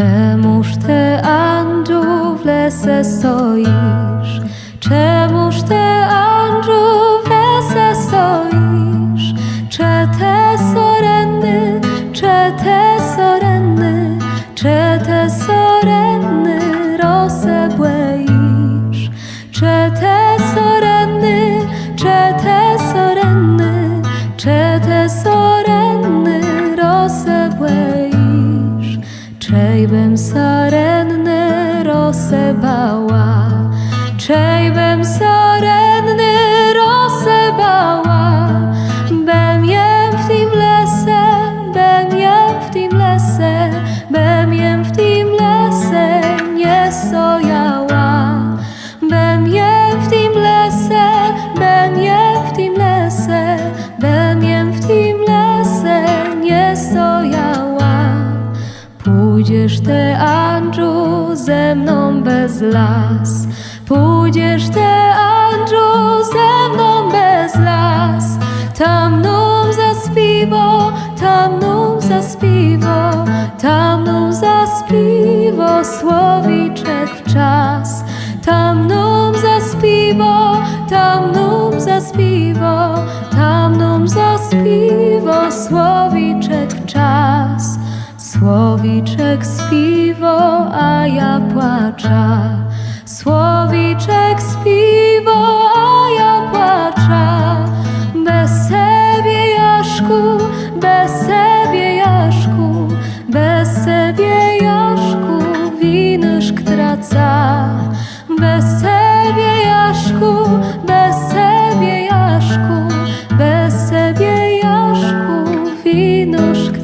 Czemuż ty, Andrzu, w lese stoisz? Czemuż ty, Andrzu, w lese stoisz? Cze te sorenny, cze te sorenny, cze te sorenny rosę błeisz? Cze te sorenny, cze te sorenny, cze te sorenny Czej bym sorenny Pójdziesz ty, Andrzu, ze mną bez las. Pójdziesz ty, Andrzu, ze mną bez las. Tam mną zaspiwo, tam mną zaspiwo, tam mną zaspiwo, słowiczek w czas. Tam mną zaspiwo, tam mną zaspiwo, Słowiczek spiwo, a ja płacza. Słowiczek spiwo, a ja płacza. Bez siebie Jaszku, bez siebie Jaszku, bez siebie Jaszku, winyszk traca. Bez siebie Jaszku, bez siebie Jaszku, bez siebie Jaszku, winyszk